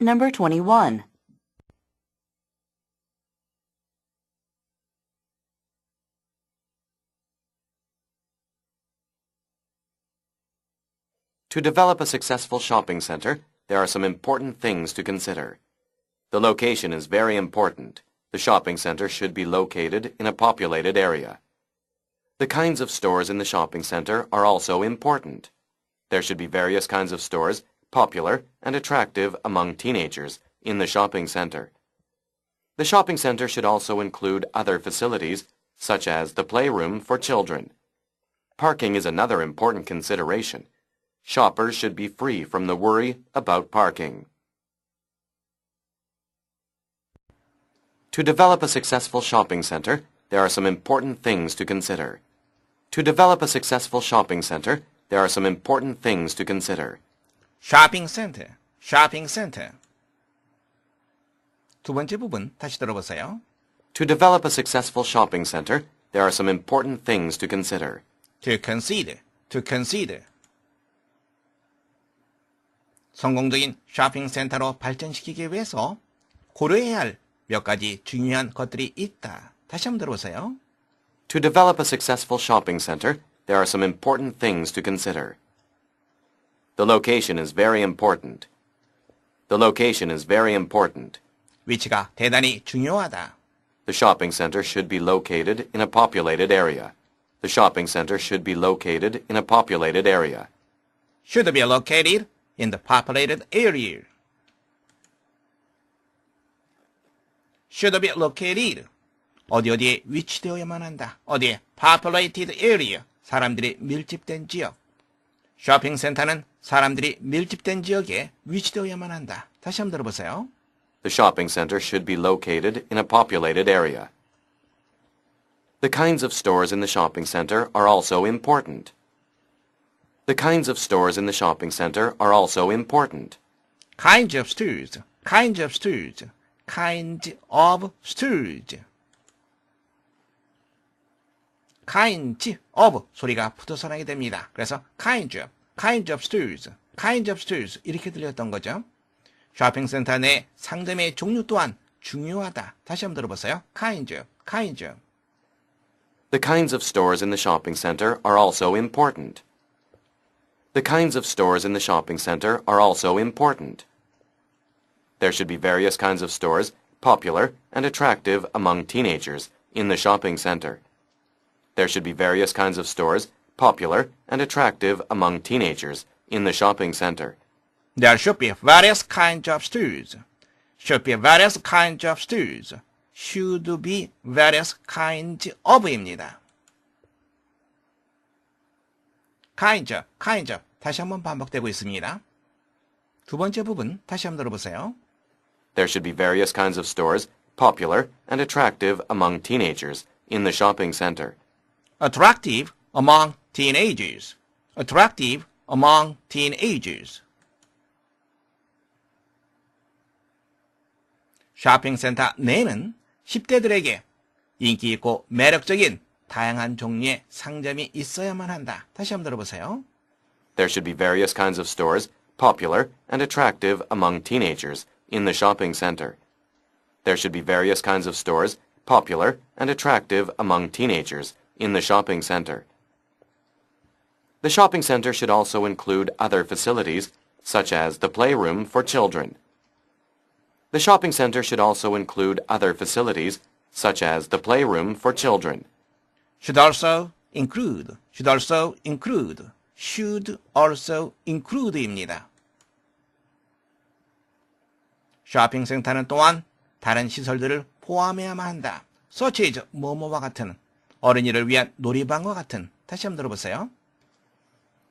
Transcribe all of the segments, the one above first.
Number 21. To develop a successful shopping center, there are some important things to consider. The location is very important. The shopping center should be located in a populated area. The kinds of stores in the shopping center are also important. There should be various kinds of stores, popular and attractive among teenagers, in the shopping center. The shopping center should also include other facilities, such as the playroom for children. Parking is another important consideration. Shoppers should be free from the worry about parking. To develop a successful shopping center, there are some important things to consider. To develop a successful shopping center, there are some important things to consider 쇼핑센터, 쇼핑센터. 두 번째 부분 다시 들어보세요. To develop a successful shopping center, there are some important things to consider. to consider, to consider. 성공적인 쇼핑센터로 발전시키기 위해서 고려해야 할 몇 가지 중요한 것들이 있다. 다시 한번 들어보세요. To develop a successful shopping center, there are some important things to consider. The location is very important. The location is very important. 위치가 대단히 중요하다. The shopping center should be located in a populated area. The shopping center should be located in a populated area. should be located in the populated area. should be located. 어디 어디에 위치되어야만 한다. 어디에 populated area. 사람들이 밀집된 지역. 쇼핑센터는 사람들이 밀집된 지역에 위치되어야만 한다. 다시 한번 들어보세요. The shopping center should be located in a populated area. The kinds of stores in the shopping center are also important. The kinds of stores in the shopping center are also important. kinds of stores, kinds of stores, kinds of stores. kinds of 소리가 붙어서 나게 됩니다. 그래서 kinds of, kinds of stores, kinds of stores 이렇게 들렸던 거죠. 쇼핑센터 내 상점의 종류 또한 중요하다. 다시 한번 들어보세요. kinds of, kinds of. The kinds of stores in the shopping center are also important. The kinds of stores in the shopping center are also important. There should be various kinds of stores, popular and attractive among teenagers, in the shopping center. There should be various kinds of stores, popular and attractive among teenagers, in the shopping center. There should be various kinds of stores. Should be various kinds of stores. Should be various kinds of입니다. kinds of, kinds of. 다시 한번 반복되고 있습니다. 두 번째 부분 다시 한번 들어보세요. There should be various kinds of stores, popular and attractive among teenagers, in the shopping center. attractive among teenagers. attractive among teenagers. 쇼핑센터 내는 10대들에게 인기 있고 매력적인 다양한 종류의 상점이 있어야만 한다. 다시 한번 들어보세요. There should be various kinds of stores, popular and attractive among teenagers, in the shopping center. There should be various kinds of stores, popular and attractive among teenagers, in the shopping center. The shopping center should also include other facilities, such as the playroom for children. The shopping center should also include other facilities, such as the playroom for children. should also include, should also include, should also include입니다. 쇼핑센터는 또한 다른 시설들을 포함해야만 한다. such as 뭐뭐와 같은 어린이를 위한 놀이방과 같은 다시 한번 들어보세요.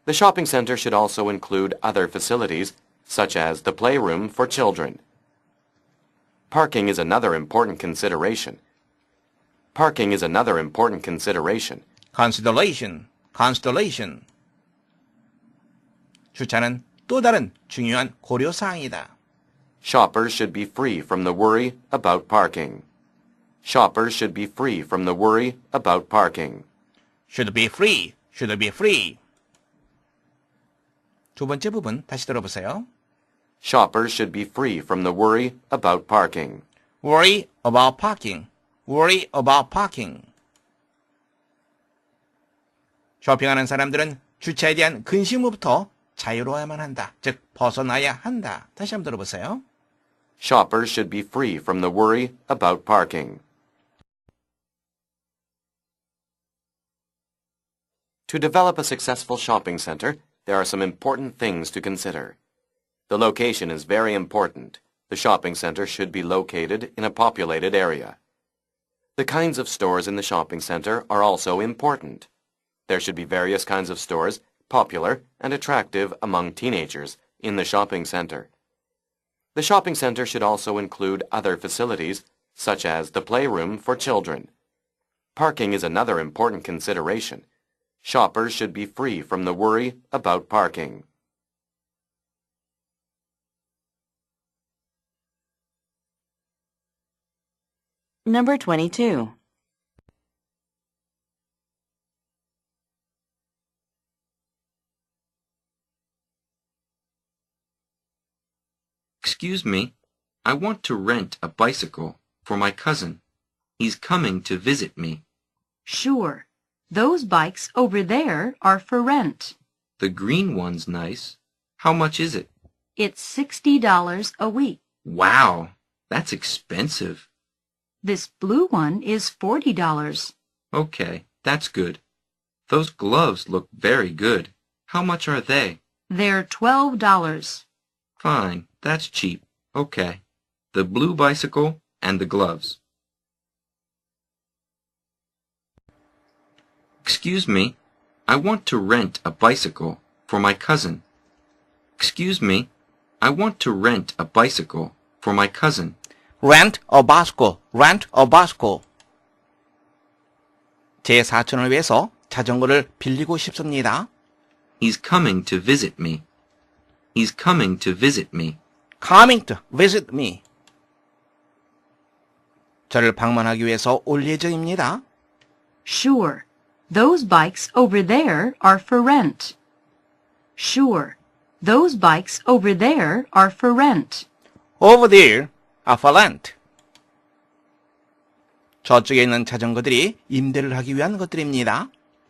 The shopping center should also include other facilities, such as the playroom for children. Parking is another important consideration. Parking is another important consideration. consideration, constellation. 주차는 또 다른 중요한 고려사항이다. Shoppers should be free from the worry about parking. Shoppers should be free from the worry about parking. should be free, should be free. 두 번째 부분 다시 들어보세요. Shoppers should be free from the worry about parking. worry about parking. worry about parking. 쇼핑하는 사람들은 주차에 대한 근심으로부터 자유로워야만 한다. 즉, 벗어나야 한다. 다시 한번 들어보세요. Shoppers should be free from the worry about parking. To develop a successful shopping center, there are some important things to consider. The location is very important. The shopping center should be located in a populated area. The kinds of stores in the shopping center are also important. There should be various kinds of stores, popular and attractive among teenagers, in the shopping center. The shopping center should also include other facilities, such as the playroom for children. Parking is another important consideration. Shoppers should be free from the worry about parking. Number 22. Excuse me, I want to rent a bicycle for my cousin. He's coming to visit me. Sure. Those bikes over there are for rent. The green one's nice. How much is it? It's $60 a week. Wow, that's expensive. This blue one is $40. Okay, that's good. Those gloves look very good. How much are they? They're $12. Fine, that's cheap. Okay. The blue bicycle and the gloves. Excuse me, I want to rent a bicycle for my cousin. Excuse me, I want to rent a bicycle for my cousin. rent a bicycle, rent a bicycle. 제 사촌을 위해서 자전거를 빌리고 싶습니다. He's coming to visit me. He's coming to visit me. coming to visit me. 저를 방문하기 위해서 올 예정입니다. Sure. Those bikes over there are for rent. Sure. Those bikes over there are for rent. Over there, are for rent. 저쪽에 있는 자전거들이 임대를 하기 위한 것들입니다.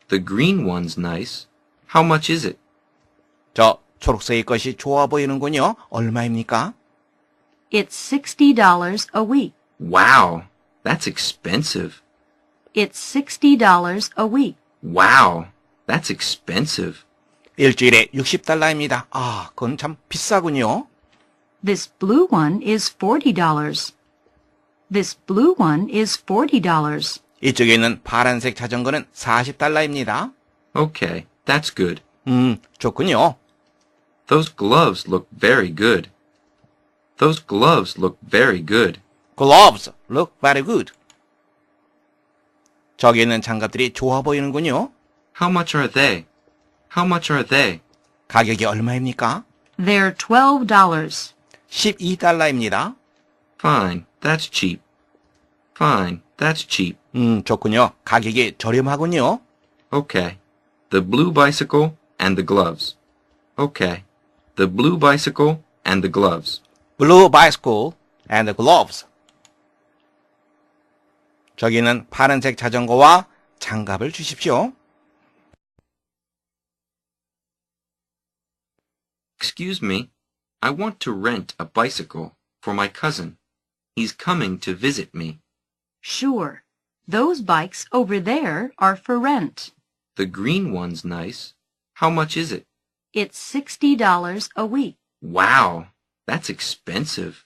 The green one's nice. How much is it? 저 초록색의 것이 좋아 보이는군요. 얼마입니까? It's $60 a week. Wow, that's expensive. It's $60 a week. Wow, that's expensive. 일주일에 60달러입니다. 아, 그건 참 비싸군요. This blue one is $40. This blue one is $40. 이쪽에 있는 파란색 자전거는 40달러입니다. Okay, that's good. 음, 좋군요. Those gloves look very good. Those gloves look very good. Gloves look very good. 저기 있는 장갑들이 좋아 보이는군요. How much are they? How much are they? 가격이 얼마입니까? They're $12. 12달러입니다. Fine, that's cheap. Fine, that's cheap. 음, 좋군요. 가격이 저렴하군요. Okay. The blue bicycle and the gloves. Okay. The blue bicycle and the gloves. Blue bicycle and gloves. 저기는 파란색 자전거와 장갑을 주십시오. Excuse me, I want to rent a bicycle for my cousin. He's coming to visit me. Sure. Those bikes over there are for rent. The green one's nice. How much is it? It's $60 a week. Wow, that's expensive.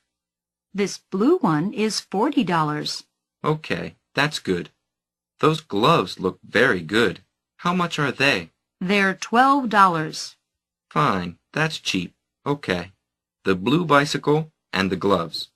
This blue one is $40. Okay, that's good. Those gloves look very good. How much are they? They're $12. Fine, that's cheap. Okay. The blue bicycle and the gloves.